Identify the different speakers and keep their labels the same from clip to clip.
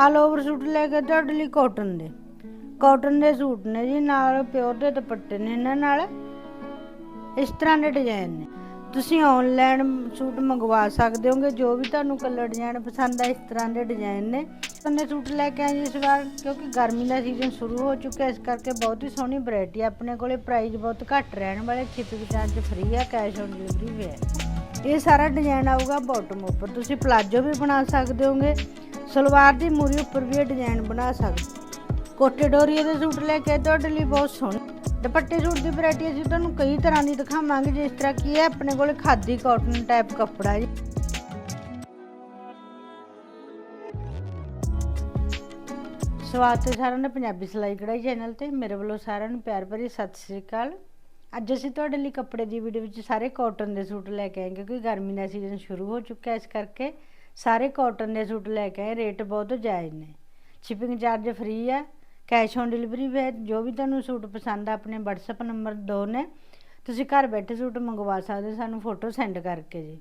Speaker 1: All over suit ਲੈ ਕੇ ਤੁਹਾਡੇ ਲਈ ਕਾਟਨ ਦੇ। ਕਾਟਨ ਦੇ ਸੂਟ ਨੇ ਜੀ, ਨਾਲ ਪਿਓਰ ਦੇ ਦੁਪੱਟੇ ਨੇ ਇਹਨਾਂ ਨਾਲ। ਇਸ ਤਰ੍ਹਾਂ ਦੇ ਡਿਜ਼ਾਈਨ ਨੇ। ਤੁਸੀਂ ਆਨਲਾਈਨ ਸੂਟ ਮੰਗਵਾ ਸਕਦੇ ਹੋਗੇ, ਜੋ ਵੀ ਤੁਹਾਨੂੰ ਕਲਰ ਡਿਜ਼ਾਈਨ ਪਸੰਦ ਆ, ਇਸ ਤਰ੍ਹਾਂ ਦੇ ਡਿਜ਼ਾਈਨ ਨੇ। ਕੰਨੇ ਸੂਟ ਲੈ ਕੇ ਆਏ ਜੀ ਇਸ ਵਾਰ, ਕਿਉਂਕਿ ਗਰਮੀ ਦਾ ਸੀਜ਼ਨ ਸ਼ੁਰੂ ਹੋ ਚੁੱਕਾ ਇਸ ਕਰਕੇ ਬਹੁਤ ਹੀ ਸੋਹਣੀ ਵੈਰਾਈਟੀ ਆਪਣੇ ਕੋਲੇ ਪ੍ਰਾਈਸ ਬਹੁਤ ਘੱਟ ਰਹਿਣ ਵਾਲੇ ਸ਼ਿਪਿੰਗ ਚਾਰਜ ਫ੍ਰੀ ਆ ਕੈਸ਼ ਔਨ ਡਿਲੀਵਰੀ ਵੀ ਹੈ। ਇਹ ਸਾਰਾ ਡਿਜ਼ਾਈਨ ਆਊਗਾ ਬਾਟਮ ਉੱਪਰ। ਤੁਸੀਂ ਪਲਾਜੋ ਵੀ ਬਣਾ ਸਕਦੇ ਹੋਗੇ। ਸਲਵਾਰ ਦੀ ਮੂਰੀ ਉੱਪਰ ਵੀ ਇਹ ਡਿਜ਼ਾਈਨ ਬਣਾ ਸਕਦੇ। ਕੋਟੇ ਡੋਰੀਏ ਦੇ ਸੂਟ ਲੈ ਕੇ ਆਏ, ਤੁਹਾਡੇ ਲਈ ਬਹੁਤ ਸੋਹਣੇ। ਦੁਪੱਟੇ ਸੂਟ ਦੀ ਵੈਰਾਈਟੀ ਅਸੀਂ ਤੁਹਾਨੂੰ ਕਈ ਤਰ੍ਹਾਂ ਦੀ ਦਿਖਾਵਾਂਗੇ, ਜਿਸ ਤਰ੍ਹਾਂ ਕੀ ਹੈ ਆਪਣੇ ਕੋਲ ਖਾਦੀ ਕਾਟਨ ਟਾਈਪ ਕੱਪੜਾ ਜੀ। ਸਵਾਗਤ ਹੈ ਸਾਰਿਆਂ ਦਾ ਪੰਜਾਬੀ ਸਿਲਾਈ ਕਢਾਈ ਚੈਨਲ ਤੇ। ਮੇਰੇ ਵੱਲੋਂ ਸਾਰਿਆਂ ਨੂੰ ਪਿਆਰ ਭਰੀ ਸਤਿ ਸ੍ਰੀ ਅਕਾਲ। ਅੱਜ ਅਸੀਂ ਤੁਹਾਡੇ ਲਈ ਕੱਪੜੇ ਦੀ ਵੀਡੀਓ ਵਿੱਚ ਸਾਰੇ ਕਾਟਨ ਦੇ ਸੂਟ ਲੈ ਕੇ ਆਏ ਕਿਉਂਕਿ ਗਰਮੀ ਦਾ ਸੀਜ਼ਨ ਸ਼ੁਰੂ ਹੋ ਚੁੱਕਾ ਹੈ ਇਸ ਕਰਕੇ। ਸਾਰੇ ਕਾਟਨ ਦੇ ਸੂਟ ਲੈ ਕੇ ਆਏ ਰੇਟ ਬਹੁਤ ਜਾਇਜ਼ ਨੇ। ਸ਼ਿਪਿੰਗ ਚਾਰਜ ਫ੍ਰੀ ਆ ਕੈਸ਼ ਔਨ ਡਿਲੀਵਰੀ ਵੀ ਹੈ, ਜੋ ਵੀ ਤੁਹਾਨੂੰ ਸੂਟ ਪਸੰਦ ਆ, ਆਪਣੇ WhatsApp ਨੰਬਰ ਦੋ ਨੇ। ਤੁਸੀਂ ਘਰ ਬੈਠੇ ਸੂਟ ਮੰਗਵਾ ਸਕਦੇ ਹੋ ਸਾਨੂੰ ਫੋਟੋ ਸੈਂਡ ਕਰਕੇ ਜੀ।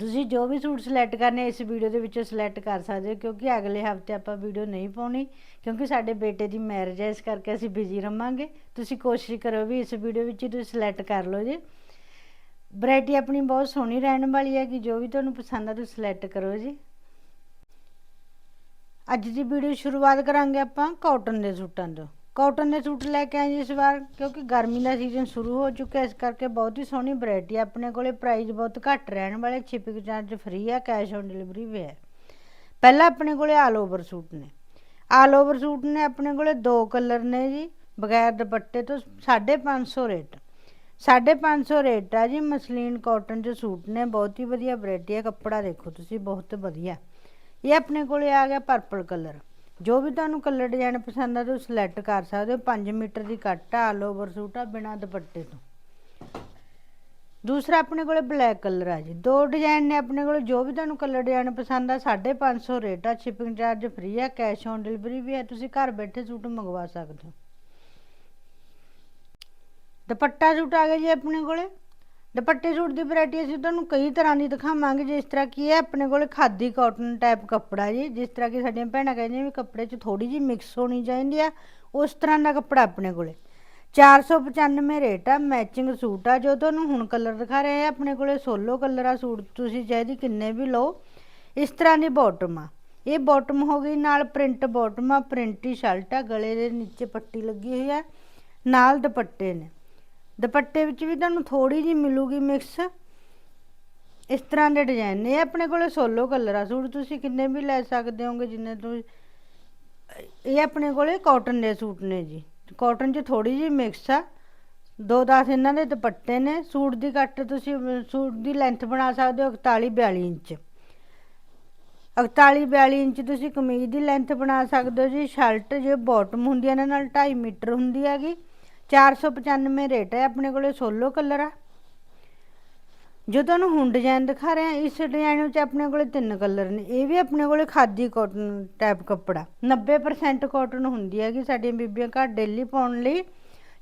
Speaker 1: ਤੁਸੀਂ ਜੋ ਵੀ ਸੂਟ ਸਿਲੈਕਟ ਕਰਨੇ, ਇਸ ਵੀਡੀਓ ਦੇ ਵਿੱਚੋਂ ਸਿਲੈਕਟ ਕਰ ਸਕਦੇ ਹੋ, ਕਿਉਂਕਿ ਅਗਲੇ ਹਫ਼ਤੇ ਆਪਾਂ ਵੀਡੀਓ ਨਹੀਂ ਪਾਉਣੀ, ਕਿਉਂਕਿ ਸਾਡੇ ਬੇਟੇ ਦੀ ਮੈਰਿਜ ਹੈ ਇਸ ਕਰਕੇ ਅਸੀਂ ਬਿਜ਼ੀ ਰਵਾਂਗੇ। ਤੁਸੀਂ ਕੋਸ਼ਿਸ਼ ਕਰੋ ਵੀ ਇਸ ਵੀਡੀਓ ਵਿੱਚ ਹੀ ਤੁਸੀਂ ਸਿਲੈਕਟ ਕਰ ਲਓ ਜੀ। ਵੈਰਾਈਟੀ ਆਪਣੀ ਬਹੁਤ ਸੋਹਣੀ ਰਹਿਣ ਵਾਲੀ ਹੈ ਕਿ ਜੋ ਵੀ ਤੁਹਾਨੂੰ ਪਸੰਦ ਆ ਤੁਸੀਂ ਸਿਲੈਕਟ ਕਰੋ ਜੀ। ਅੱਜ ਦੀ ਵੀਡੀਓ ਸ਼ੁਰੂਆਤ ਕਰਾਂਗੇ ਆਪਾਂ ਕਾਟਨ ਦੇ ਸੂਟਾਂ ਤੋਂ। ਕਾਟਨ ਦੇ ਸੂਟ ਲੈ ਕੇ ਆਏ ਜੀ ਇਸ ਵਾਰ, ਕਿਉਂਕਿ ਗਰਮੀ ਦਾ ਸੀਜ਼ਨ ਸ਼ੁਰੂ ਹੋ ਚੁੱਕਿਆ ਇਸ ਕਰਕੇ ਬਹੁਤ ਹੀ ਸੋਹਣੀ ਵੈਰਾਈਟੀ ਆਪਣੇ ਕੋਲੇ ਪ੍ਰਾਈਸ ਬਹੁਤ ਘੱਟ ਰਹਿਣ ਵਾਲੇ ਸ਼ਿਪਿੰਗ ਚਾਰਜ ਫ੍ਰੀ ਆ ਕੈਸ਼ ਔਨ ਡਿਲੀਵਰੀ ਵੀ ਹੈ। ਪਹਿਲਾਂ ਆਪਣੇ ਕੋਲੇ ਆਲ ਓਵਰ ਸੂਟ ਨੇ। ਆਲ ਓਵਰ ਸੂਟ ਨੇ ਆਪਣੇ ਕੋਲੇ ਦੋ ਕਲਰ ਨੇ ਜੀ, ਬਗੈਰ ਦੁਪੱਟੇ ਤੋਂ 550 ਰੇਟ। 550 ਰੇਟ ਆ ਜੀ, ਮਸਲੀਨ ਕਾਟਨ ਦੇ ਸੂਟ ਨੇ, ਬਹੁਤ ਹੀ ਵਧੀਆ ਵੈਰਾਈਟੀ ਹੈ ਕੱਪੜਾ ਦੇਖੋ ਤੁਸੀਂ, ਬਹੁਤ ਵਧੀਆ। ਇਹ ਆਪਣੇ ਕੋਲੇ ਆ ਗਿਆ ਪਰਪਲ ਕਲਰ ਜੋ ਵੀ ਤੁਹਾਨੂੰ ਕਲਰ ਡਿਜ਼ਾਈਨ ਪਸੰਦ ਆ, ਤੁਸੀਂ ਸਿਲੈਕਟ ਕਰ ਸਕਦੇ ਹੋ। 5 ਮੀਟਰ ਦੀ ਕੱਟ ਆ ਆਲ ਓਵਰ ਸੂਟ ਆ, ਬਿਨਾ ਦੁਪੱਟੇ ਤੋਂ। ਦੂਸਰਾ ਆਪਣੇ ਕੋਲੇ ਬਲੈਕ ਕਲਰ ਆ ਜੀ। ਦੋ ਡਿਜ਼ਾਈਨ ਨੇ ਆਪਣੇ ਕੋਲੇ, ਜੋ ਵੀ ਤੁਹਾਨੂੰ ਕਲਰ ਡਿਜ਼ਾਈਨ ਪਸੰਦ ਆ 550 ਰੇਟ ਆ। ਸ਼ਿਪਿੰਗ ਚਾਰਜ ਫ੍ਰੀ ਆ ਕੈਸ਼ ਔਨ ਡਿਲੀਵਰੀ ਵੀ ਹੈ ਤੁਸੀਂ ਘਰ ਬੈਠੇ ਸੂਟ ਮੰਗਵਾ ਸਕਦੇ ਹੋ। ਦੁਪੱਟਾ ਸੂਟ ਆ ਗਿਆ ਜੀ ਆਪਣੇ ਕੋਲੇ। ਦੁਪੱਟੇ ਸੂਟ ਦੀ ਵੈਰਾਈਟੀ ਅਸੀਂ ਤੁਹਾਨੂੰ ਕਈ ਤਰ੍ਹਾਂ ਦੀ ਦਿਖਾਵਾਂਗੇ, ਜਿਸ ਤਰ੍ਹਾਂ ਕੀ ਹੈ ਆਪਣੇ ਕੋਲੇ ਖਾਦੀ ਕਾਟਨ ਟਾਈਪ ਕੱਪੜਾ ਜੀ, ਜਿਸ ਤਰ੍ਹਾਂ ਕਿ ਸਾਡੀਆਂ ਭੈਣਾਂ ਕਹਿੰਦੀਆਂ ਵੀ ਕੱਪੜੇ 'ਚ ਥੋੜੀ ਜਿਹੀ ਮਿਕਸ ਹੋਣੀ ਚਾਹੀਦੀ ਆ, ਉਸ ਤਰ੍ਹਾਂ ਦਾ ਕੱਪੜਾ ਆਪਣੇ ਕੋਲੇ। 495 ਰੇਟ ਆ ਮੈਚਿੰਗ ਸੂਟ ਆ, ਜੋ ਤੁਹਾਨੂੰ ਹੁਣ ਕਲਰ ਦਿਖਾ ਰਹੇ ਆ, ਆਪਣੇ ਕੋਲੇ ਸੋਲੋ ਕਲਰ ਆ ਸੂਟ, ਤੁਸੀਂ ਚਾਹੀਦੀ ਕਿੰਨੇ ਵੀ ਲਓ। ਇਸ ਤਰ੍ਹਾਂ ਦੀ ਬਾਟਮ ਆ। ਇਹ ਬਾਟਮ ਹੋ ਗਈ, ਨਾਲ ਪ੍ਰਿੰਟ ਬਾਟਮ ਆ ਪ੍ਰਿੰਟੀ ਸ਼ਰਟ ਆ, ਗਲੇ ਦੇ ਨੀਚੇ ਪੱਟੀ ਲੱਗੀ ਹੋਈ ਆ, ਨਾਲ ਦੁਪੱਟੇ ਨੇ। ਦੁਪੱਟੇ ਵਿੱਚ ਵੀ ਤੁਹਾਨੂੰ ਥੋੜੀ ਜਿਹੀ ਮਿਲੂਗੀ ਮਿਕਸ ਇਸ ਤਰ੍ਹਾਂ ਦੇ ਡਿਜ਼ਾਈਨ ਨੇ। ਇਹ ਆਪਣੇ ਕੋਲੇ ਸੋਲੋ ਕਲਰ ਆ। ਸੂਟ ਤੁਸੀਂ ਕਿੰਨੇ ਵੀ ਲੈ ਸਕਦੇ ਹੋਗੇ, ਜਿੰਨੇ ਤੁਸੀਂ ਇਹ ਆਪਣੇ ਕੋਲੇ ਕਾਟਨ ਦੇ ਸੂਟ ਨੇ ਜੀ। ਕਾਟਨ 'ਚ ਥੋੜੀ ਜਿਹੀ ਮਿਕਸ ਆ। ਦੋ ਦਸ ਇਹਨਾਂ ਦੇ ਦੁਪੱਟੇ ਨੇ। ਸੂਟ ਦੀ ਕੱਟ ਤੁਸੀਂ, ਸੂਟ ਦੀ ਲੈਂਥ ਬਣਾ ਸਕਦੇ ਹੋ 41 42 ਇੰਚ। 41 42 ਇੰਚ ਤੁਸੀਂ ਕਮੀਜ਼ ਦੀ ਲੈਂਥ ਬਣਾ ਸਕਦੇ ਹੋ ਜੀ। ਸ਼ਰਟ ਜੇ ਬਾਟਮ ਹੁੰਦੀ ਹੈ ਇਹਨਾਂ ਨਾਲ 2.5 ਮੀਟਰ ਹੁੰਦੀ ਹੈਗੀ। 495 ਰੇਟ ਹੈ ਆਪਣੇ ਕੋਲੇ ਸੋਲੋ ਕਲਰ ਆ। ਜੋ ਤੁਹਾਨੂੰ ਹੁਣ ਡਿਜ਼ਾਈਨ ਦਿਖਾ ਰਹੇ ਆ ਇਸ ਡਿਜ਼ਾਈਨ ਵਿੱਚ ਆਪਣੇ ਕੋਲੇ ਤਿੰਨ ਕਲਰ ਨੇ। ਇਹ ਵੀ ਆਪਣੇ ਕੋਲੇ ਖਾਦੀ ਕਾਟਨ ਟਾਈਪ ਕੱਪੜਾ। 90% ਕਾਟਨ ਹੁੰਦੀ ਹੈਗੀ ਸਾਡੀਆਂ ਬੀਬੀਆਂ ਘਰ ਡੇਲੀ ਪਾਉਣ ਲਈ।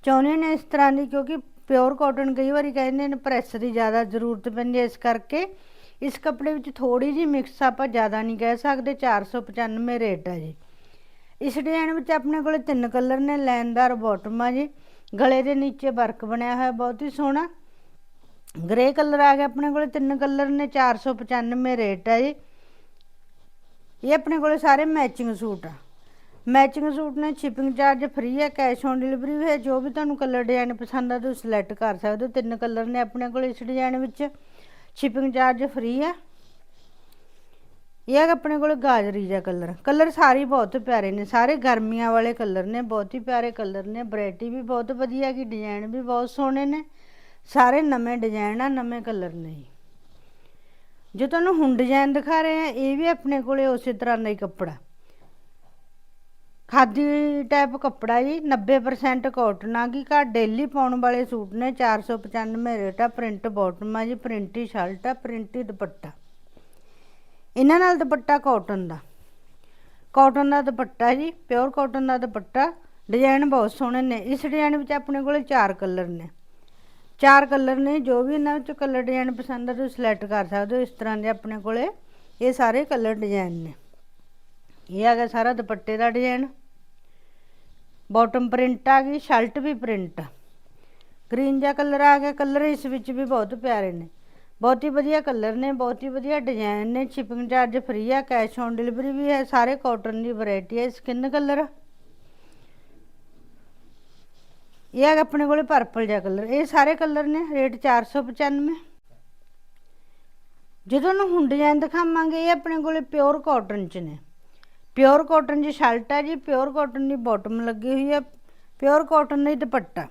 Speaker 1: ਚਾਹੁੰਦੀਆਂ ਨੇ ਇਸ ਤਰ੍ਹਾਂ ਦੀ, ਕਿਉਂਕਿ ਪਿਓਰ ਕਾਟਨ ਕਈ ਵਾਰੀ ਕਹਿੰਦੇ ਨੇ ਪ੍ਰੈਸ ਦੀ ਜ਼ਿਆਦਾ ਜ਼ਰੂਰਤ ਪੈਂਦੀ ਹੈ ਇਸ ਕਰਕੇ। ਇਸ ਕੱਪੜੇ ਵਿੱਚ ਥੋੜੀ ਜਿਹੀ ਮਿਕਸ ਆਪਾਂ ਜ਼ਿਆਦਾ ਨਹੀਂ ਕਹਿ ਸਕਦੇ 495 ਰੇਟ ਆ ਜੀ। ਇਸ ਡਿਜ਼ਾਈਨ ਵਿੱਚ ਆਪਣੇ ਕੋਲੇ ਤਿੰਨ ਕਲਰ ਨੇ ਲੈਂਦਾਰ ਬਾਟਮ ਆ ਜੀ। ਗਲੇ ਦੇ ਨੀਚੇ ਵਰਕ ਬਣਿਆ ਹੋਇਆ, ਬਹੁਤ ਹੀ ਸੋਹਣਾ। ਗ੍ਰੇ ਕਲਰ ਆ ਗਿਆ ਆਪਣੇ ਕੋਲੇ, ਤਿੰਨ ਕਲਰ ਨੇ 495 ਰੇਟ ਹੈ ਜੀ। ਇਹ ਆਪਣੇ ਕੋਲੇ ਸਾਰੇ ਮੈਚਿੰਗ ਸੂਟ ਆ। ਮੈਚਿੰਗ ਸੂਟ ਨੇ ਸ਼ਿਪਿੰਗ ਚਾਰਜ ਫ੍ਰੀ ਹੈ ਕੈਸ਼ ਔਨ ਡਿਲੀਵਰੀ ਵੀ ਹੈ, ਜੋ ਵੀ ਤੁਹਾਨੂੰ ਕਲਰ ਡਿਜ਼ਾਈਨ ਪਸੰਦ ਆ, ਤੁਸੀਂ ਸਿਲੈਕਟ ਕਰ ਸਕਦੇ ਹੋ। ਤਿੰਨ ਕਲਰ ਨੇ ਆਪਣੇ ਕੋਲ ਇਸ ਡਿਜ਼ਾਈਨ ਵਿੱਚ। ਸ਼ਿਪਿੰਗ ਚਾਰਜ ਫ੍ਰੀ ਹੈ ਇਹ ਹੈ ਆਪਣੇ ਕੋਲ ਗਾਜਰੀ ਜਿਹਾ ਕਲਰ ਕਲਰ ਸਾਰੇ ਬਹੁਤ ਪਿਆਰੇ ਨੇ, ਸਾਰੇ ਗਰਮੀਆਂ ਵਾਲੇ ਕਲਰ ਨੇ, ਬਹੁਤ ਹੀ ਪਿਆਰੇ ਕਲਰ ਨੇ, ਵੈਰਾਈਟੀ ਵੀ ਬਹੁਤ ਵਧੀਆ ਹੈਗੀ, ਡਿਜ਼ਾਈਨ ਵੀ ਬਹੁਤ ਸੋਹਣੇ ਨੇ, ਸਾਰੇ ਨਵੇਂ ਡਿਜ਼ਾਈਨ ਆ, ਨਵੇਂ ਕਲਰ ਨੇ ਜੋ। ਤੁਹਾਨੂੰ ਹੁਣ ਡਿਜ਼ਾਈਨ ਦਿਖਾ ਰਹੇ ਆ, ਇਹ ਵੀ ਆਪਣੇ ਕੋਲੇ ਉਸੇ ਤਰ੍ਹਾਂ ਦਾ ਹੀ ਕੱਪੜਾ। ਖਾਦੀ ਟਾਈਪ ਕੱਪੜਾ ਜੀ 90% ਕਾਟਨ ਆ ਗਈ, ਘਰ ਡੇਲੀ ਪਾਉਣ ਵਾਲੇ ਸੂਟ ਨੇ 495 ਰੇਟ ਆ ਪ੍ਰਿੰਟ ਬਾਟਮ ਆ ਜੀ ਪ੍ਰਿੰਟੀ ਸ਼ਰਟ ਆ ਪ੍ਰਿੰਟੀ ਦੁਪੱਟਾ। ਇਹਨਾਂ ਨਾਲ ਦੁਪੱਟਾ ਕਾਟਨ ਦਾ। ਕਾਟਨ ਦਾ ਦੁਪੱਟਾ ਜੀ ਪਿਓਰ ਕਾਟਨ ਦਾ ਦੁਪੱਟਾ। ਡਿਜ਼ਾਈਨ ਬਹੁਤ ਸੋਹਣੇ ਨੇ। ਇਸ ਡਿਜ਼ਾਈਨ ਵਿੱਚ ਆਪਣੇ ਕੋਲ ਚਾਰ ਕਲਰ ਨੇ। ਚਾਰ ਕਲਰ ਨੇ, ਜੋ ਵੀ ਇਹਨਾਂ ਵਿੱਚੋਂ ਕਲਰ ਡਿਜ਼ਾਈਨ ਪਸੰਦ ਆ, ਤੁਸੀਂ ਸਿਲੈਕਟ ਕਰ ਸਕਦੇ ਹੋ। ਇਸ ਤਰ੍ਹਾਂ ਦੇ ਆਪਣੇ ਕੋਲੇ ਇਹ ਸਾਰੇ ਕਲਰ ਡਿਜ਼ਾਈਨ ਨੇ। ਇਹ ਆ ਗਿਆ ਸਾਰਾ ਦੁਪੱਟੇ ਦਾ ਡਿਜ਼ਾਈਨ ਬਾਟਮ ਪ੍ਰਿੰਟ ਆ ਗਈ ਸ਼ਰਟ ਵੀ ਪ੍ਰਿੰਟ ਗ੍ਰੀਨ ਜਿਹਾ ਕਲਰ ਆ ਗਿਆ। ਕਲਰ ਇਸ ਵਿੱਚ ਵੀ ਬਹੁਤ ਪਿਆਰੇ ਨੇ। ਬਹੁਤ ਹੀ ਵਧੀਆ ਕਲਰ ਨੇ, ਬਹੁਤ ਹੀ ਵਧੀਆ ਡਿਜ਼ਾਈਨ ਨੇ ਸ਼ਿਪਿੰਗ ਚਾਰਜ ਫ੍ਰੀ ਆ ਕੈਸ਼ ਔਨ ਡਿਲੀਵਰੀ ਵੀ ਹੈ, ਸਾਰੇ ਕਾਟਨ ਦੀ ਵੈਰਾਈਟੀ ਹੈ ਸਕਿਨ ਕਲਰ ਇਹ ਹੈ ਆਪਣੇ ਕੋਲੇ ਪਰਪਲ ਜਿਹਾ ਕਲਰ ਇਹ ਸਾਰੇ ਕਲਰ ਨੇ ਰੇਟ 495 ਜਦੋਂ ਨੂੰ ਹੁਣ ਡਿਜ਼ਾਈਨ ਦਿਖਾਵਾਂਗੇ, ਇਹ ਆਪਣੇ ਕੋਲੇ ਪਿਓਰ ਕਾਟਨ ਚ ਨੇ। ਪਿਓਰ ਕਾਟਨ ਦੀ ਸ਼ਰਟ ਹੈ ਜੀ ਪਿਓਰ ਕਾਟਨ ਦੀ ਬਾਟਮ ਲੱਗੀ ਹੋਈ ਹੈ ਪਿਓਰ ਕਾਟਨ ਦਾ ਦੁਪੱਟਾ।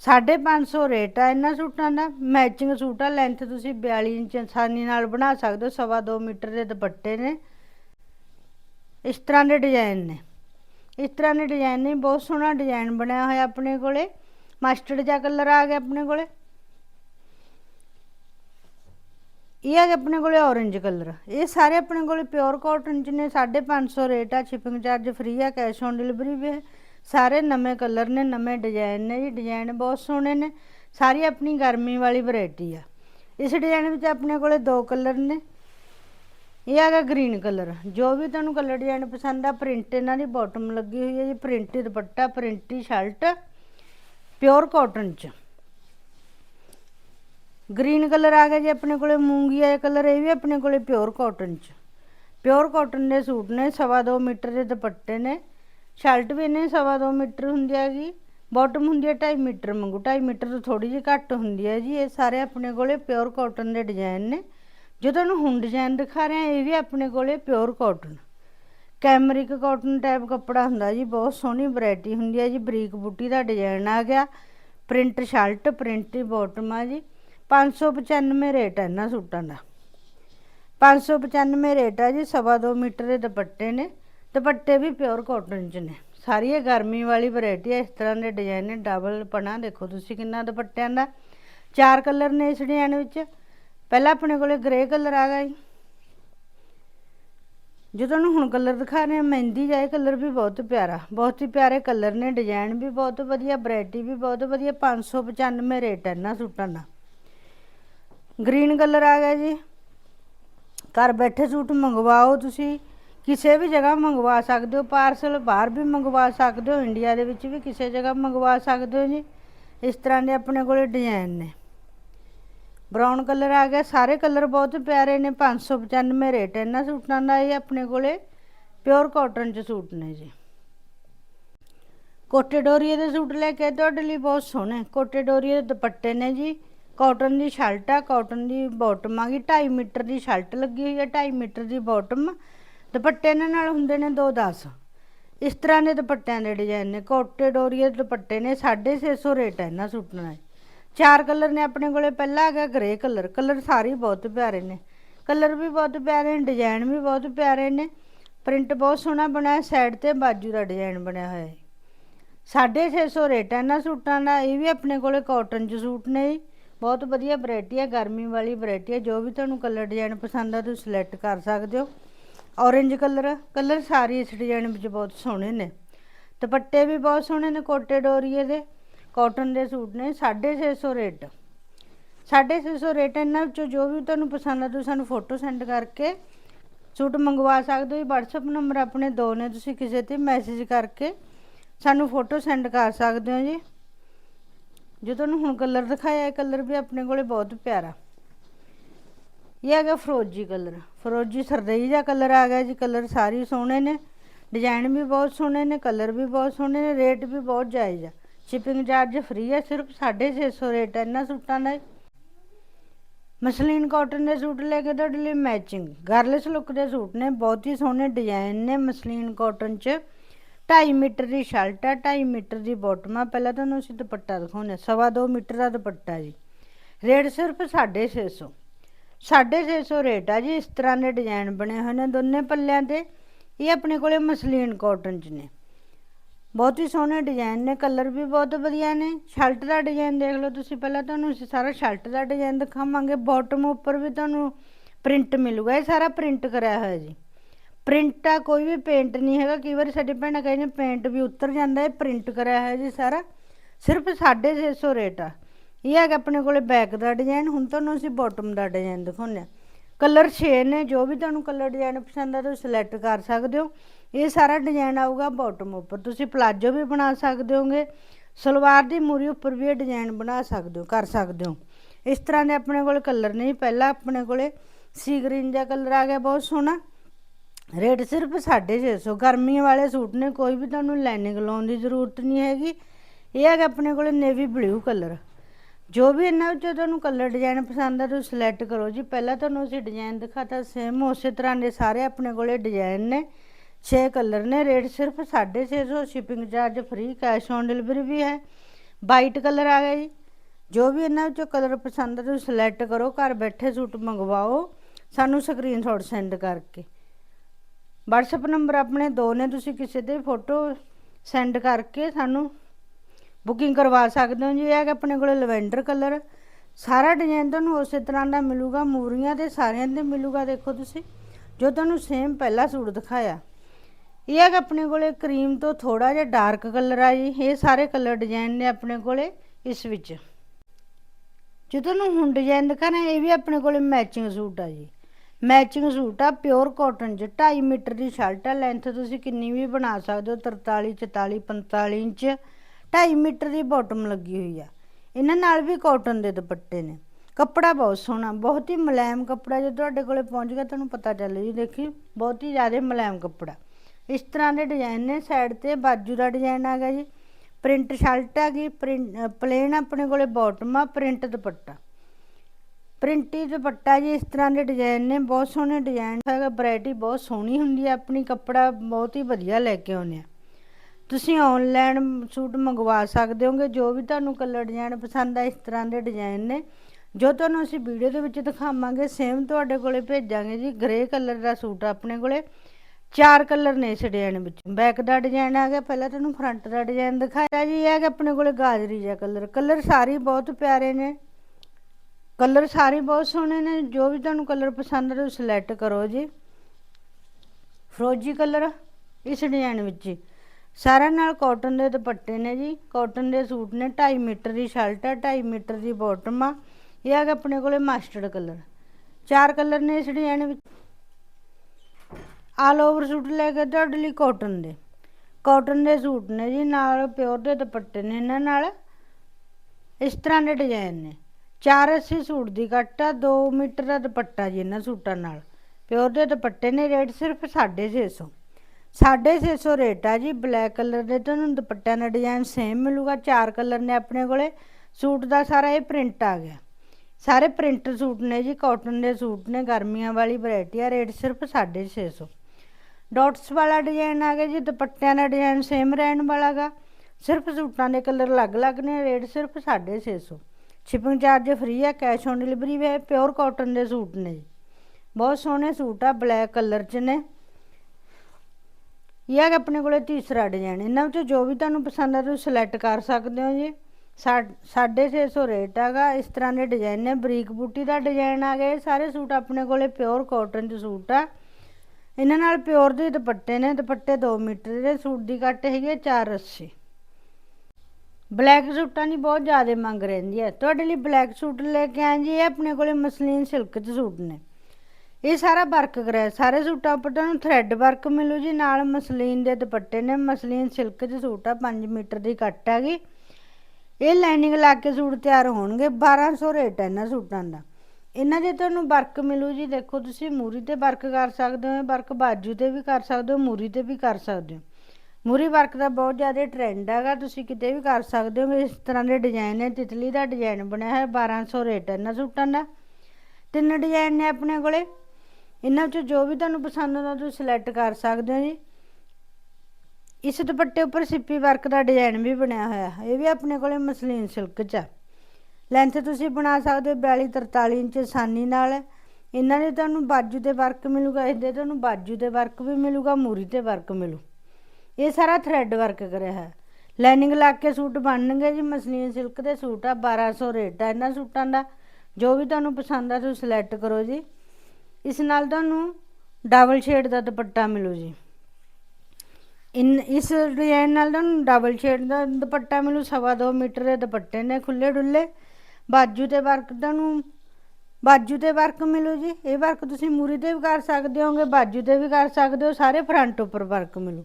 Speaker 1: 550 ਰੇਟ ਆ ਇਹਨਾਂ ਸੂਟਾਂ ਦਾ। ਮੈਚਿੰਗ ਸੂਟ ਆ ਲੈਂਥ ਤੁਸੀਂ 42 ਇੰਚ ਆਸਾਨੀ ਨਾਲ ਬਣਾ ਸਕਦੇ ਹੋ, ਸਵਾ 2 ਮੀਟਰ ਦੇ ਦੁਪੱਟੇ ਨੇ। ਇਸ ਤਰ੍ਹਾਂ ਦੇ ਡਿਜ਼ਾਈਨ ਨੇ। ਇਸ ਤਰ੍ਹਾਂ ਦੇ ਡਿਜ਼ਾਈਨ ਨੇ, ਬਹੁਤ ਸੋਹਣਾ ਡਿਜ਼ਾਈਨ ਬਣਿਆ ਹੋਇਆ ਆਪਣੇ ਕੋਲੇ। ਮਸਟਰਡ ਜਿਹਾ ਕਲਰ ਆ ਗਿਆ ਆਪਣੇ ਕੋਲੇ। ਇਹ ਆ ਗਿਆ ਆਪਣੇ ਕੋਲੇ orange ਕਲਰ ਇਹ ਸਾਰੇ ਆਪਣੇ ਕੋਲੇ ਪਿਓਰ ਕਾਟਨ ਚ ਨੇ 550 ਰੇਟ ਆ ਸ਼ਿਪਿੰਗ ਚਾਰਜ ਫ੍ਰੀ ਆ ਕੈਸ਼ ਔਨ ਡਿਲੀਵਰੀ ਵੀ ਹੈ। ਸਾਰੇ ਨਵੇਂ ਕਲਰ ਨੇ, ਨਵੇਂ ਡਿਜ਼ਾਈਨ ਨੇ ਜੀ, ਡਿਜ਼ਾਈਨ ਬਹੁਤ ਸੋਹਣੇ ਨੇ, ਸਾਰੀ ਆਪਣੀ ਗਰਮੀ ਵਾਲੀ ਵੈਰਾਈਟੀ ਆ। ਇਸ ਡਿਜ਼ਾਈਨ ਵਿੱਚ ਆਪਣੇ ਕੋਲੇ ਦੋ ਕਲਰ ਨੇ, ਇਹ ਹੈਗਾ ਗ੍ਰੀਨ ਕਲਰ। ਜੋ ਵੀ ਤੁਹਾਨੂੰ ਕਲਰ ਡਿਜ਼ਾਈਨ ਪਸੰਦ ਆ, ਪ੍ਰਿੰਟ ਇਹਨਾਂ ਦੀ ਬਾਟਮ ਲੱਗੀ ਹੋਈ ਹੈ ਜੀ, ਪ੍ਰਿੰਟੀ ਦੁਪੱਟਾ, ਪ੍ਰਿੰਟੀ ਸ਼ਰਟ ਪਿਓਰ ਕਾਟਨ ਚ। ਗ੍ਰੀਨ ਕਲਰ ਆ ਗਿਆ ਜੀ ਆਪਣੇ ਕੋਲੇ ਮੂੰਗੀਆ ਕਲਰ, ਇਹ ਵੀ ਆਪਣੇ ਕੋਲੇ ਪਿਓਰ ਕਾਟਨ ਚ। ਪਿਓਰ ਕਾਟਨ ਦੇ ਸੂਟ ਨੇ, ਸਵਾ ਦੋ ਮੀਟਰ ਦੇ ਦੁਪੱਟੇ ਨੇ ਸ਼ਰਟ ਵੀ ਨੇ ਸਵਾ ਦੋ ਮੀਟਰ ਹੁੰਦੀ ਹੈਗੀ ਬਾਟਮ ਹੁੰਦੀ ਹੈ 2.5 ਮੀਟਰ ਮੰਗੂ 2.5 ਮੀਟਰ ਤੋਂ ਥੋੜੀ ਜਿਹੀ ਘੱਟ ਹੁੰਦੀ ਹੈ ਜੀ, ਇਹ ਸਾਰੇ ਆਪਣੇ ਕੋਲੇ ਪਿਓਰ ਕਾਟਨ ਦੇ ਡਿਜ਼ਾਈਨ ਨੇ। ਜੋ ਤੁਹਾਨੂੰ ਹੁਣ ਡਿਜ਼ਾਈਨ ਦਿਖਾ ਰਹੇ ਹਾਂ ਇਹ ਵੀ ਆਪਣੇ ਕੋਲੇ pure cotton cambric cotton type ਕੱਪੜਾ ਹੁੰਦਾ ਜੀ, ਬਹੁਤ ਸੋਹਣੀ ਵੈਰਾਈਟੀ ਹੁੰਦੀ ਹੈ ਜੀ, ਬਰੀਕ ਬੂਟੀ ਦਾ ਡਿਜ਼ਾਈਨ ਆ ਗਿਆ। ਪ੍ਰਿੰਟ ਸ਼ਰਟ ਪ੍ਰਿੰਟ ਬਾਟਮ ਆ ਜੀ। 595 ਰੇਟ ਹੈ ਇਹਨਾਂ ਸੂਟਾਂ ਦਾ। 595 ਰੇਟ ਆ ਜੀ, ਸਵਾ ਦੋ ਮੀਟਰ ਦੇ ਦੁਪੱਟੇ ਨੇ। ਦੁਪੱਟੇ ਵੀ ਪਿਓਰ ਕਾਟਨ ਚ ਨੇ। ਸਾਰੀ ਇਹ ਗਰਮੀ ਵਾਲੀ ਵੈਰਾਈਟੀ ਹੈ ਇਸ ਤਰ੍ਹਾਂ ਦੇ ਡਿਜ਼ਾਈਨ ਨੇ ਡਬਲ ਪਣਾ ਦੇਖੋ ਤੁਸੀਂ ਕਿੰਨਾ ਦੁਪੱਟਿਆਂ ਦਾ। ਚਾਰ ਕਲਰ ਨੇ ਇਸ ਡਿਜ਼ਾਈਨ ਵਿੱਚ। ਪਹਿਲਾਂ ਆਪਣੇ ਕੋਲੇ ਗ੍ਰੇ ਕਲਰ ਆ ਗਿਆ ਜੀ। ਜੋ ਤੁਹਾਨੂੰ ਹੁਣ ਕਲਰ ਦਿਖਾ ਰਹੇ ਹਾਂ, ਮਹਿੰਦੀ ਜਾਏ ਕਲਰ ਵੀ ਬਹੁਤ ਪਿਆਰਾ, ਬਹੁਤ ਹੀ ਪਿਆਰੇ ਕਲਰ ਨੇ ਡਿਜ਼ਾਈਨ ਵੀ ਬਹੁਤ ਵਧੀਆ ਵੈਰਾਈਟੀ ਵੀ ਬਹੁਤ ਵਧੀਆ 595 ਰੇਟ ਹੈ ਇਹਨਾਂ ਸੂਟਾਂ ਦਾ। ਗ੍ਰੀਨ ਕਲਰ ਆ ਗਿਆ ਜੀ। ਘਰ ਬੈਠੇ ਸੂਟ ਮੰਗਵਾਓ ਤੁਸੀਂ। ਕਿਸੇ ਵੀ ਜਗ੍ਹਾ ਮੰਗਵਾ ਸਕਦੇ ਹੋ ਪਾਰਸਲ ਬਾਹਰ ਵੀ ਮੰਗਵਾ ਸਕਦੇ ਹੋ ਇੰਡੀਆ ਦੇ ਵਿੱਚ ਵੀ ਕਿਸੇ ਜਗ੍ਹਾ ਮੰਗਵਾ ਸਕਦੇ ਹੋ ਜੀ। ਇਸ ਤਰ੍ਹਾਂ ਦੇ ਆਪਣੇ ਕੋਲੇ ਡਿਜ਼ਾਈਨ ਨੇ। ਬ੍ਰਾਊਨ ਕਲਰ ਆ ਗਿਆ, ਸਾਰੇ ਕਲਰ ਬਹੁਤ ਪਿਆਰੇ ਨੇ 595 ਰੇਟ ਹੈ। ਇਹਨਾਂ ਸੂਟਾਂ ਦਾ ਇਹ ਆਪਣੇ ਕੋਲੇ ਪਿਓਰ ਕਾਟਨ ਚ ਸੂਟ ਨੇ ਜੀ। ਕੋਟੇ ਡੋਰੀਏ ਦੇ ਸੂਟ ਲੈ ਕੇ ਤੁਹਾਡੇ ਲਈ ਬਹੁਤ ਸੋਹਣੇ। ਕੋਟੇ ਡੋਰੀਏ ਦੇ ਦੁਪੱਟੇ ਨੇ ਜੀ। ਕਾਟਨ ਦੀ ਸ਼ਰਟ ਆ ਕਾਟਨ ਦੀ ਬਾਟਮ ਆ ਗਈ। 2.5 ਮੀਟਰ ਦੀ ਸ਼ਰਟ ਲੱਗੀ ਹੋਈ ਹੈ 2.5 ਮੀਟਰ ਦੀ ਬਾਟਮ ਦੁਪੱਟੇ ਇਹਨਾਂ ਨਾਲ ਹੁੰਦੇ ਨੇ 2-10 ਇਸ ਤਰ੍ਹਾਂ ਦੇ ਦੁਪੱਟਿਆਂ ਦੇ ਡਿਜ਼ਾਈਨ ਨੇ, ਕੋਟੇ ਡੋਰੀਏ ਦੇ ਦੁਪੱਟੇ ਨੇ 650 ਰੇਟ ਹੈ ਇਹਨਾਂ ਸੂਟਾਂ ਦਾ। ਚਾਰ ਕਲਰ ਨੇ ਆਪਣੇ ਕੋਲੇ, ਪਹਿਲਾ ਹੈਗਾ ਗ੍ਰੇ ਕਲਰ ਕਲਰ ਸਾਰੇ ਬਹੁਤ ਪਿਆਰੇ ਨੇ। ਕਲਰ ਵੀ ਬਹੁਤ ਪਿਆਰੇ ਨੇ ਡਿਜ਼ਾਈਨ ਵੀ ਬਹੁਤ ਪਿਆਰੇ ਨੇ। ਪ੍ਰਿੰਟ ਬਹੁਤ ਸੋਹਣਾ ਬਣਿਆ ਸਾਈਡ ਤੇ ਬਾਜੂ ਦਾ ਡਿਜ਼ਾਈਨ ਬਣਿਆ ਹੋਇਆ ਹੈ। 650 ਰੇਟ ਹੈ ਇਹਨਾਂ ਸੂਟਾਂ ਦਾ, ਇਹ ਵੀ ਆਪਣੇ ਕੋਲੇ ਕਾਟਨ ਚ ਸੂਟ ਨੇ ਜੀ। ਬਹੁਤ ਵਧੀਆ ਵੈਰਾਈਟੀ ਹੈ, ਗਰਮੀ ਵਾਲੀ ਵੈਰਾਈਟੀ ਹੈ। ਜੋ ਵੀ ਤੁਹਾਨੂੰ ਕਲਰ ਡਿਜ਼ਾਈਨ ਪਸੰਦ ਆ, ਤੁਸੀਂ ਸਿਲੈਕਟ ਕਰ ਸਕਦੇ ਹੋ। ਔਰੇਂਜ ਕਲਰ ਕਲਰ ਸਾਰੀ ਇਸ ਡਿਜ਼ਾਈਨ ਵਿੱਚ ਬਹੁਤ ਸੋਹਣੇ ਨੇ। ਦੁਪੱਟੇ ਵੀ ਬਹੁਤ ਸੋਹਣੇ ਨੇ ਕੋਟੇ ਡੋਰੀਏ ਦੇ। ਕਾਟਨ ਦੇ ਸੂਟ ਨੇ 650 ਰੇਟ। 650 ਰੇਟ ਇਹਨਾਂ ਵਿੱਚੋਂ ਜੋ ਵੀ ਤੁਹਾਨੂੰ ਪਸੰਦ ਆ, ਤੁਸੀਂ ਸਾਨੂੰ ਫੋਟੋ ਸੈਂਡ ਕਰਕੇ ਸੂਟ ਮੰਗਵਾ ਸਕਦੇ ਹੋ। WhatsApp ਨੰਬਰ ਆਪਣੇ ਦੋ ਨੇ, ਤੁਸੀਂ ਕਿਸੇ ਤੇ ਮੈਸੇਜ ਕਰਕੇ ਸਾਨੂੰ ਫੋਟੋ ਸੈਂਡ ਕਰ ਸਕਦੇ ਹੋ ਜੀ। ਜੋ ਤੁਹਾਨੂੰ ਹੁਣ ਕਲਰ ਦਿਖਾਇਆ ਹੈ ਕਲਰ ਵੀ ਆਪਣੇ ਕੋਲੇ ਬਹੁਤ ਪਿਆਰਾ। ਇਹ ਹੈਗਾ ਫਰੋਜੀ ਕਲਰ। ਫਰੋਜੀ ਸਰਦਈ ਦਾ ਕਲਰ ਆ ਗਿਆ ਜੀ, ਕਲਰ ਸਾਰੇ ਸੋਹਣੇ ਨੇ। ਡਿਜ਼ਾਈਨ ਵੀ ਬਹੁਤ ਸੋਹਣੇ ਨੇ, ਕਲਰ ਵੀ ਬਹੁਤ ਸੋਹਣੇ ਨੇ, ਰੇਟ ਵੀ ਬਹੁਤ ਜਾਇਜ਼ ਆ। ਸ਼ਿਪਿੰਗ ਚਾਰਜ ਫ੍ਰੀ ਹੈ ਸਿਰਫ 650 ਰੇਟ ਹੈ ਇਹਨਾਂ ਸੂਟਾਂ ਦਾ। ਮਸਲੀਨ ਕਾਟਨ ਦੇ ਸੂਟ ਲੈ ਕੇ ਤੁਹਾਡੇ ਲਈ ਮੈਚਿੰਗ। ਗਰਲਸ ਲੁੱਕ ਦੇ ਸੂਟ ਨੇ, ਬਹੁਤ ਹੀ ਸੋਹਣੇ ਡਿਜ਼ਾਈਨ ਨੇ ਮਸਲੀਨ ਕਾਟਨ 'ਚ। 2.5 ਮੀਟਰ ਦੀ ਸ਼ਰਟ ਆ 2.5 ਮੀਟਰ ਦੀ ਬਾਟਮ ਆ। ਪਹਿਲਾਂ ਤੁਹਾਨੂੰ ਅਸੀਂ ਦੁਪੱਟਾ ਦਿਖਾਉਂਦੇ ਸਵਾ ਦੋ ਮੀਟਰ ਦਾ ਦੁਪੱਟਾ ਜੀ। ਰੇਟ ਸਿਰਫ 650 650 ਰੇਟ ਆ ਜੀ, ਇਸ ਤਰ੍ਹਾਂ ਦੇ ਡਿਜ਼ਾਈਨ ਬਣੇ ਹੋਏ ਨੇ ਦੋਨੇ ਪੱਲਿਆਂ ਤੇ। ਇਹ ਆਪਣੇ ਕੋਲੇ ਮਸਲੀਨ ਕਾਟਨ 'ਚ ਨੇ। ਬਹੁਤ ਹੀ ਸੋਹਣੇ ਡਿਜ਼ਾਈਨ ਨੇ, ਕਲਰ ਵੀ ਬਹੁਤ ਵਧੀਆ ਨੇ। ਸ਼ਰਟ ਦਾ ਡਿਜ਼ਾਈਨ ਦੇਖ ਲਓ ਤੁਸੀਂ, ਪਹਿਲਾਂ ਤੁਹਾਨੂੰ ਅਸੀਂ ਸਾਰਾ ਸ਼ਰਟ ਦਾ ਡਿਜ਼ਾਈਨ ਦਿਖਾਵਾਂਗੇ। ਬਾਟਮ ਉੱਪਰ ਵੀ ਤੁਹਾਨੂੰ ਪ੍ਰਿੰਟ ਮਿਲੂਗਾ, ਇਹ ਸਾਰਾ ਪ੍ਰਿੰਟ ਕਰਿਆ ਹੋਇਆ ਜੀ। ਪ੍ਰਿੰਟ ਆ, ਕੋਈ ਵੀ ਪੇਂਟ ਨਹੀਂ ਹੈਗਾ। ਕਈ ਵਾਰੀ ਸਾਡੇ ਭੈਣਾਂ ਕਹਿੰਦੇ ਪੇਂਟ ਵੀ ਉਤਰ ਜਾਂਦਾ ਹੈ ਪ੍ਰਿੰਟ ਕਰਿਆ ਹੋਇਆ ਜੀ ਸਾਰਾ। ਸਿਰਫ 650 ਰੇਟ ਆ। ਇਹ ਹੈਗਾ ਆਪਣੇ ਕੋਲੇ ਬੈਕ ਦਾ ਡਿਜ਼ਾਈਨ ਹੁਣ ਤੁਹਾਨੂੰ ਅਸੀਂ ਬਾਟਮ ਦਾ ਡਿਜ਼ਾਈਨ ਦਿਖਾਉਂਦੇ ਹਾਂ। ਕਲਰ 6 ਨੇ, ਜੋ ਵੀ ਤੁਹਾਨੂੰ ਕਲਰ ਡਿਜ਼ਾਈਨ ਪਸੰਦ ਆ, ਤੁਸੀਂ ਸਿਲੈਕਟ ਕਰ ਸਕਦੇ ਹੋ। ਇਹ ਸਾਰਾ ਡਿਜ਼ਾਈਨ ਆਊਗਾ ਬਾਟਮ ਉੱਪਰ। ਤੁਸੀਂ ਪਲਾਜੋ ਵੀ ਬਣਾ ਸਕਦੇ ਹੋਗੇ, ਸਲਵਾਰ ਦੀ ਮੂਰੀ ਉੱਪਰ ਵੀ ਇਹ ਡਿਜ਼ਾਈਨ ਬਣਾ ਸਕਦੇ ਹੋ, ਕਰ ਸਕਦੇ ਹੋ। ਇਸ ਤਰ੍ਹਾਂ ਦੇ ਆਪਣੇ ਕੋਲ ਕਲਰ ਨਹੀਂ ਪਹਿਲਾਂ ਆਪਣੇ ਕੋਲੇ ਸੀ ਗ੍ਰੀਨ ਜਿਹਾ ਕਲਰ ਆ ਗਿਆ, ਬਹੁਤ ਸੋਹਣਾ। ਰੇਟ ਸਿਰਫ 650 ਗਰਮੀਆਂ ਵਾਲੇ ਸੂਟ ਨੇ, ਕੋਈ ਵੀ ਤੁਹਾਨੂੰ ਲਾਈਨਿੰਗ ਲਾਉਣ ਦੀ ਜ਼ਰੂਰਤ ਨਹੀਂ ਹੈਗੀ। ਇਹ ਹੈਗਾ ਆਪਣੇ ਕੋਲੇ ਨੇਵੀ ਬਲੂ ਕਲਰ ਜੋ ਵੀ ਇਹਨਾਂ ਵਿੱਚੋਂ ਤੁਹਾਨੂੰ ਕਲਰ ਡਿਜ਼ਾਈਨ ਪਸੰਦ ਆ, ਤੁਸੀਂ ਸਿਲੈਕਟ ਕਰੋ ਜੀ। ਪਹਿਲਾਂ ਤੁਹਾਨੂੰ ਅਸੀਂ ਡਿਜ਼ਾਈਨ ਦਿਖਾਤਾ ਸੇਮ ਉਸੇ ਤਰ੍ਹਾਂ ਦੇ ਸਾਰੇ ਆਪਣੇ ਕੋਲੇ ਡਿਜ਼ਾਈਨ ਨੇ। 6 ਕਲਰ ਨੇ ਰੇਟ ਸਿਰਫ 650 shipping charge free cash on delivery ਵੀ ਹੈ। ਵਾਈਟ ਕਲਰ ਆ ਗਿਆ ਜੀ। ਜੋ ਵੀ ਇਹਨਾਂ ਵਿੱਚੋਂ ਕਲਰ ਪਸੰਦ ਆ, ਤੁਸੀਂ ਸਿਲੈਕਟ ਕਰੋ, ਘਰ ਬੈਠੇ ਸੂਟ ਮੰਗਵਾਓ, ਸਾਨੂੰ ਸਕਰੀਨਸ਼ਾਟ ਸੈਂਡ ਕਰਕੇ। WhatsApp ਨੰਬਰ ਆਪਣੇ ਦੋ ਨੇ, ਤੁਸੀਂ ਕਿਸੇ ਦੇ ਫੋਟੋ ਸੈਂਡ ਕਰਕੇ ਸਾਨੂੰ ਬੁਕਿੰਗ ਕਰਵਾ ਸਕਦੇ ਹੋ ਜੀ, ਇਹ ਹੈਗਾ ਆਪਣੇ ਕੋਲ ਲਵੈਂਡਰ ਕਲਰ ਸਾਰਾ ਡਿਜ਼ਾਈਨ ਤੁਹਾਨੂੰ ਉਸੇ ਤਰ੍ਹਾਂ ਦਾ ਮਿਲੂਗਾ ਮੂਰੀਆਂ ਤੇ ਸਾਰਿਆਂ ਦੇ ਮਿਲੂਗਾ, ਦੇਖੋ ਤੁਸੀਂ, ਜੋ ਤੁਹਾਨੂੰ ਸੇਮ ਪਹਿਲਾ ਸੂਟ ਦਿਖਾਇਆ। ਇਹ ਹੈਗਾ ਆਪਣੇ ਕੋਲੇ ਕਰੀਮ ਤੋਂ ਥੋੜਾ ਜਿਹਾ ਡਾਰਕ ਕਲਰ ਆ ਜੀ, ਇਹ ਸਾਰੇ ਕਲਰ ਡਿਜ਼ਾਈਨ ਨੇ ਆਪਣੇ ਕੋਲੇ ਇਸ ਵਿੱਚ। ਜੋ ਤੁਹਾਨੂੰ ਹੁਣ ਡਿਜ਼ਾਈਨ ਦਿਖਾਣਾ ਇਹ ਵੀ ਆਪਣੇ ਕੋਲੇ ਮੈਚਿੰਗ ਸੂਟ ਆ ਜੀ। ਮੈਚਿੰਗ ਸੂਟ ਆ ਪਿਓਰ ਕਾਟਨ ਚ 2.5 ਮੀਟਰ ਦੀ ਸ਼ਰਟ ਆ ਲੈਂਥ ਤੁਸੀਂ ਕਿੰਨੀ ਵੀ ਬਣਾ ਸਕਦੇ ਹੋ 43 44 45 ਇੰਚ। 2.5 ਮੀਟਰ ਦੀ ਬਾਟਮ ਲੱਗੀ ਹੋਈ ਆ। ਇਹਨਾਂ ਨਾਲ ਵੀ ਕਾਟਨ ਦੇ ਦੁਪੱਟੇ ਨੇ। ਕੱਪੜਾ ਬਹੁਤ ਸੋਹਣਾ, ਬਹੁਤ ਹੀ ਮੁਲਾਇਮ ਕੱਪੜਾ ਜੇ ਤੁਹਾਡੇ ਕੋਲੇ ਪਹੁੰਚ ਗਿਆ ਤੁਹਾਨੂੰ ਪਤਾ ਚੱਲ ਜੀ। ਦੇਖੀ, ਬਹੁਤ ਹੀ ਜ਼ਿਆਦਾ ਮੁਲਾਇਮ ਕੱਪੜਾ। ਇਸ ਤਰ੍ਹਾਂ ਦੇ ਡਿਜ਼ਾਈਨ ਨੇ ਸਾਈਡ ਤੇ ਬਾਜੂ ਦਾ ਡਿਜ਼ਾਈਨ ਆ ਗਿਆ ਜੀ। ਪ੍ਰਿੰਟ ਸ਼ਰਟ ਆ ਗਈ ਪ੍ਰਿੰਟ ਪਲੇਨ ਆਪਣੇ ਕੋਲੇ ਬਾਟਮ ਆ ਪ੍ਰਿੰਟ ਦੁਪੱਟਾ। ਪ੍ਰਿੰਟੀ ਦੁਪੱਟਾ ਜੀ, ਇਸ ਤਰ੍ਹਾਂ ਦੇ ਡਿਜ਼ਾਈਨ ਨੇ। ਬਹੁਤ ਸੋਹਣੇ ਡਿਜ਼ਾਈਨ ਹੈਗਾ ਵੈਰਾਈਟੀ ਬਹੁਤ ਸੋਹਣੀ ਹੁੰਦੀ ਹੈ ਆਪਣੀ ਕੱਪੜਾ ਬਹੁਤ ਹੀ ਵਧੀਆ ਲੈ ਕੇ ਆਉਂਦੇ ਆ। ਤੁਸੀਂ ਆਨਲਾਈਨ ਸੂਟ ਮੰਗਵਾ ਸਕਦੇ ਹੋਗੇ, ਜੋ ਵੀ ਤੁਹਾਨੂੰ ਕਲਰ ਡਿਜ਼ਾਈਨ ਪਸੰਦ ਆ, ਇਸ ਤਰ੍ਹਾਂ ਦੇ ਡਿਜ਼ਾਈਨ ਨੇ। ਜੋ ਤੁਹਾਨੂੰ ਅਸੀਂ ਵੀਡੀਓ ਦੇ ਵਿੱਚ ਦਿਖਾਵਾਂਗੇ ਸੇਮ ਤੁਹਾਡੇ ਕੋਲੇ ਭੇਜਾਂਗੇ ਜੀ ਗ੍ਰੇ ਕਲਰ ਦਾ ਸੂਟ ਆਪਣੇ ਕੋਲੇ। ਚਾਰ ਕਲਰ ਨੇ ਇਸ ਡਿਜ਼ਾਈਨ ਵਿੱਚ। ਬੈਕ ਦਾ ਡਿਜ਼ਾਈਨ ਆ ਗਿਆ, ਪਹਿਲਾਂ ਤੁਹਾਨੂੰ ਫਰੰਟ ਦਾ ਡਿਜ਼ਾਈਨ ਦਿਖਾਇਆ ਜੀ, ਇਹ ਕਿ ਆਪਣੇ ਕੋਲੇ ਗਾਜਰੀ ਜਿਹਾ ਕਲਰ ਕਲਰ ਸਾਰੇ ਬਹੁਤ ਪਿਆਰੇ ਨੇ। ਕਲਰ ਸਾਰੇ ਬਹੁਤ ਸੋਹਣੇ ਨੇ, ਜੋ ਵੀ ਤੁਹਾਨੂੰ ਕਲਰ ਪਸੰਦ ਹੈ ਉਹ ਸਿਲੈਕਟ ਕਰੋ ਜੀ। ਫਰੋਜੀ ਕਲਰ ਇਸ ਡਿਜ਼ਾਈਨ ਵਿੱਚ ਹੀ। ਸਾਰਿਆਂ ਨਾਲ ਕਾਟਨ ਦੇ ਦੁਪੱਟੇ ਨੇ ਜੀ। ਕਾਟਨ ਦੇ ਸੂਟ ਨੇ 2.5 ਮੀਟਰ ਦੀ ਸ਼ਰਟ ਆ 2.5 ਮੀਟਰ ਦੀ ਬਾਟਮ ਆ। ਇਹ ਹੈਗਾ ਆਪਣੇ ਕੋਲੇ ਮਸਟਰਡ ਕਲਰ ਚਾਰ ਕਲਰ ਨੇ ਇਸ ਡਿਜ਼ਾਈਨ ਵਿੱਚ। ਆਲ ਓਵਰ ਸੂਟ ਲੈ ਕੇ ਤੁਹਾਡੇ ਲਈ ਕਾਟਨ ਦੇ। ਕਾਟਨ ਦੇ ਸੂਟ ਨੇ ਜੀ, ਨਾਲ ਪਿਓਰ ਦੇ ਦੁਪੱਟੇ ਨੇ ਇਹਨਾਂ ਨਾਲ। ਇਸ ਤਰ੍ਹਾਂ ਦੇ ਡਿਜ਼ਾਈਨ ਨੇ। 4 ਅੱਸੀ ਸੂਟ ਦੀ ਕੱਟ ਆ 2 ਮੀਟਰ ਦਾ ਦੁਪੱਟਾ ਜੀ ਇਹਨਾਂ ਸੂਟਾਂ ਨਾਲ। ਪਿਓਰ ਦੇ ਦੁਪੱਟੇ ਨੇ ਰੇਟ ਸਿਰਫ 650 650 ਰੇਟ ਆ ਜੀ ਬਲੈਕ ਕਲਰ ਦੇ ਤੁਹਾਨੂੰ ਦੁਪੱਟਿਆਂ ਦਾ ਡਿਜ਼ਾਈਨ ਸੇਮ ਮਿਲੂਗਾ, ਚਾਰ ਕਲਰ ਨੇ ਆਪਣੇ ਕੋਲੇ। ਸੂਟ ਦਾ ਸਾਰਾ ਇਹ ਪ੍ਰਿੰਟ ਆ ਗਿਆ। ਸਾਰੇ ਪ੍ਰਿੰਟ ਸੂਟ ਨੇ ਜੀ ਕਾਟਨ ਦੇ ਸੂਟ ਨੇ, ਗਰਮੀਆਂ ਵਾਲੀ ਵੈਰਾਈਟੀ ਆ, ਰੇਟ ਸਿਰਫ 650 ਡਾਟਸ ਵਾਲਾ ਡਿਜ਼ਾਈਨ ਆ ਗਿਆ ਜੀ, ਦੁਪੱਟਿਆਂ ਦਾ ਡਿਜ਼ਾਈਨ ਸੇਮ ਰਹਿਣ ਵਾਲਾ ਗਾ ਸਿਰਫ ਸੂਟਾਂ ਦੇ ਕਲਰ ਅਲੱਗ-ਅਲੱਗ ਨੇ, ਰੇਟ ਸਿਰਫ 650 ਸ਼ਿਪਿੰਗ ਚਾਰਜ ਫ੍ਰੀ ਆ ਕੈਸ਼ ਔਨ ਡਿਲੀਵਰੀ ਵੀ ਹੈ ਪਿਓਰ ਕਾਟਨ ਦੇ ਸੂਟ ਨੇ ਜੀ। ਬਹੁਤ ਸੋਹਣੇ ਸੂਟ ਆ ਬਲੈਕ ਕਲਰ 'ਚ ਨੇ। ਇਹ ਹੈਗਾ ਆਪਣੇ ਕੋਲੇ ਤੀਸਰਾ ਡਿਜ਼ਾਈਨ ਇਹਨਾਂ ਵਿੱਚੋਂ ਜੋ ਵੀ ਤੁਹਾਨੂੰ ਪਸੰਦ ਆ, ਤੁਸੀਂ ਸਿਲੈਕਟ ਕਰ ਸਕਦੇ ਹੋ ਜੀ। 650 ਰੇਟ ਹੈਗਾ। ਇਸ ਤਰ੍ਹਾਂ ਦੇ ਡਿਜ਼ਾਈਨ ਨੇ। ਬਰੀਕ ਬੂਟੀ ਦਾ ਡਿਜ਼ਾਈਨ ਆ ਗਿਆ। ਇਹ ਸਾਰੇ ਸੂਟ ਆਪਣੇ ਕੋਲੇ ਪਿਓਰ ਕਾਟਨ ਦੇ ਸੂਟ ਆ। ਇਹਨਾਂ ਨਾਲ ਪਿਓਰ ਦੇ ਦੁਪੱਟੇ ਨੇ। ਦੁਪੱਟੇ 2 ਮੀਟਰ ਦੇ। ਸੂਟ ਦੀ ਕੱਟ ਹੈਗੀ ਹੈ 4 ਰੱਸੀ ਬਲੈਕ ਸੂਟਾਂ ਦੀ ਬਹੁਤ ਜ਼ਿਆਦਾ ਮੰਗ ਰਹਿੰਦੀ ਹੈ। ਤੁਹਾਡੇ ਲਈ ਬਲੈਕ ਸੂਟ ਲੈ ਕੇ ਆਏ ਜੀ। ਇਹ ਆਪਣੇ ਕੋਲੇ ਮਸਲੀਨ ਸਿਲਕ ਚ ਸੂਟ ਨੇ। ਇਹ ਸਾਰਾ ਵਰਕ ਕਰਿਆ, ਸਾਰੇ ਸੂਟਾਂ ਉੱਪਰ ਤੁਹਾਨੂੰ ਥ੍ਰੈਡ ਵਰਕ ਮਿਲੂ ਜੀ, ਨਾਲ ਮਸਲੀਨ ਦੇ ਦੁਪੱਟੇ ਨੇ, ਮਸਲੀਨ ਸਿਲਕ ਚ ਸੂਟ ਆ 5 ਮੀਟਰ ਦੀ ਕੱਟ ਹੈਗੀ। ਇਹ ਲਾਈਨਿੰਗ ਲਾ ਕੇ ਸੂਟ ਤਿਆਰ ਹੋਣਗੇ 1200 ਰੇਟ ਹੈ ਇਹਨਾਂ ਸੂਟਾਂ ਦਾ। ਇਹਨਾਂ ਦੇ ਤੁਹਾਨੂੰ ਵਰਕ ਮਿਲੂ ਜੀ, ਦੇਖੋ ਤੁਸੀਂ ਮੂਰੀ ਤੇ ਵਰਕ ਕਰ ਸਕਦੇ ਹੋ ਵਰਕ ਬਾਜੂ ਤੇ ਵੀ ਕਰ ਸਕਦੇ ਹੋ, ਮੂਰੀ ਤੇ ਵੀ ਕਰ ਸਕਦੇ ਹੋ। ਮੂਰੀ ਵਰਕ ਦਾ ਬਹੁਤ ਜ਼ਿਆਦਾ ਟ੍ਰੈਂਡ ਹੈਗਾ, ਤੁਸੀਂ ਕਿਤੇ ਵੀ ਕਰ ਸਕਦੇ ਹੋ, ਇਸ ਤਰ੍ਹਾਂ ਦੇ ਡਿਜ਼ਾਈਨ ਹੈ ਤਿਤਲੀ ਦਾ ਡਿਜ਼ਾਈਨ ਬਣਿਆ ਹੈ 1200 ਰੇਟ ਹੈ ਇਹਨਾਂ ਸੂਟਾਂ ਦਾ। ਤਿੰਨ ਡਿਜ਼ਾਈਨ ਨੇ ਆਪਣੇ ਕੋਲੇ। ਇਹਨਾਂ ਵਿੱਚੋਂ ਜੋ ਵੀ ਤੁਹਾਨੂੰ ਪਸੰਦ ਆਉਂਦਾ ਤੁਸੀਂ ਸਿਲੈਕਟ ਕਰ ਸਕਦੇ ਹੋ ਜੀ। ਇਸ ਦੁਪੱਟੇ ਉੱਪਰ ਸਿੱਪੀ ਵਰਕ ਦਾ ਡਿਜ਼ਾਈਨ ਵੀ ਬਣਿਆ ਹੋਇਆ ਇਹ ਵੀ ਆਪਣੇ ਕੋਲੇ ਮਸਲੀਨ ਸਿਲਕ 'ਚ ਆ ਲੈਂਥ ਤੁਸੀਂ ਬਣਾ ਸਕਦੇ ਹੋ 42 43 ਇੰਚ, ਆਸਾਨੀ ਨਾਲ। ਇਹਨਾਂ ਦੇ ਤੁਹਾਨੂੰ ਬਾਜੂ ਤੇ ਵਰਕ ਮਿਲੂਗਾ, ਇਹਦੇ ਤੁਹਾਨੂੰ ਬਾਜੂ ਤੇ ਵਰਕ ਵੀ ਮਿਲੂਗਾ, ਮੂਰੀ ਤੇ ਵਰਕ ਮਿਲੂ। ਇਹ ਸਾਰਾ ਥ੍ਰੈਡ ਵਰਕ ਕਰਿਆ ਹੈ। ਲਾਈਨਿੰਗ ਲਾ ਕੇ ਸੂਟ ਬਣਨਗੇ ਜੀ, ਮਸਲੀਨ ਸਿਲਕ ਦੇ ਸੂਟ ਆ 1200 ਰੇਟ ਆ ਇਹਨਾਂ ਸੂਟਾਂ ਦਾ। ਜੋ ਵੀ ਤੁਹਾਨੂੰ ਪਸੰਦ ਆ ਤੁਸੀਂ ਸਿਲੈਕਟ ਕਰੋ ਜੀ। ਇਸ ਨਾਲ ਤੁਹਾਨੂੰ ਡਬਲ ਸ਼ੇਡ ਦਾ ਦੁਪੱਟਾ ਮਿਲੂ ਜੀ। ਇਨ, ਇਸ ਡਿਜ਼ਾਈਨ ਨਾਲ ਤੁਹਾਨੂੰ ਡਬਲ ਸ਼ੇਡ ਦਾ ਦੁਪੱਟਾ ਮਿਲੂ, ਸਵਾ ਦੋ ਮੀਟਰ ਦੇ ਦੁਪੱਟੇ ਨੇ ਖੁੱਲੇ ਡੁੱਲੇ ਬਾਜੂ ਤੇ ਵਰਕ ਤੁਹਾਨੂੰ, ਬਾਜੂ ਤੇ ਵਰਕ ਮਿਲੂ ਜੀ। ਇਹ ਵਰਕ ਤੁਸੀਂ ਮੂਰੀ ਤੇ ਵੀ ਕਰ ਸਕਦੇ ਹੋਗੇ, ਬਾਜੂ ਤੇ ਵੀ ਕਰ ਸਕਦੇ ਹੋ, ਸਾਰੇ ਫਰੰਟ ਉੱਪਰ ਵਰਕ ਮਿਲੂ।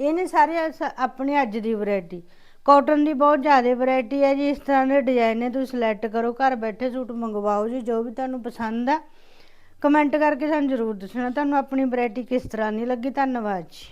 Speaker 1: ਇਹ ਨੇ ਸਾਰੇ ਅਸ- ਆਪਣੀ ਅੱਜ ਦੀ ਵੈਰਾਈਟੀ ਕਾਟਨ ਦੀ ਬਹੁਤ ਜ਼ਿਆਦਾ ਵੈਰਾਈਟੀ ਹੈ ਜੀ। ਇਸ ਤਰ੍ਹਾਂ ਦੇ ਡਿਜ਼ਾਈਨ ਨੇ ਤੁਸੀਂ ਸਿਲੈਕਟ ਕਰੋ, ਘਰ ਬੈਠੇ ਸੂਟ ਮੰਗਵਾਓ ਜੀ, ਜੋ ਵੀ ਤੁਹਾਨੂੰ ਪਸੰਦ ਆ। ਕਮੈਂਟ ਕਰਕੇ ਸਾਨੂੰ ਜ਼ਰੂਰ ਦੱਸਣਾ ਤੁਹਾਨੂੰ ਆਪਣੀ ਵੈਰਾਈਟੀ ਕਿਸ ਤਰ੍ਹਾਂ ਦੀ ਲੱਗੀ ਧੰਨਵਾਦ ਜੀ।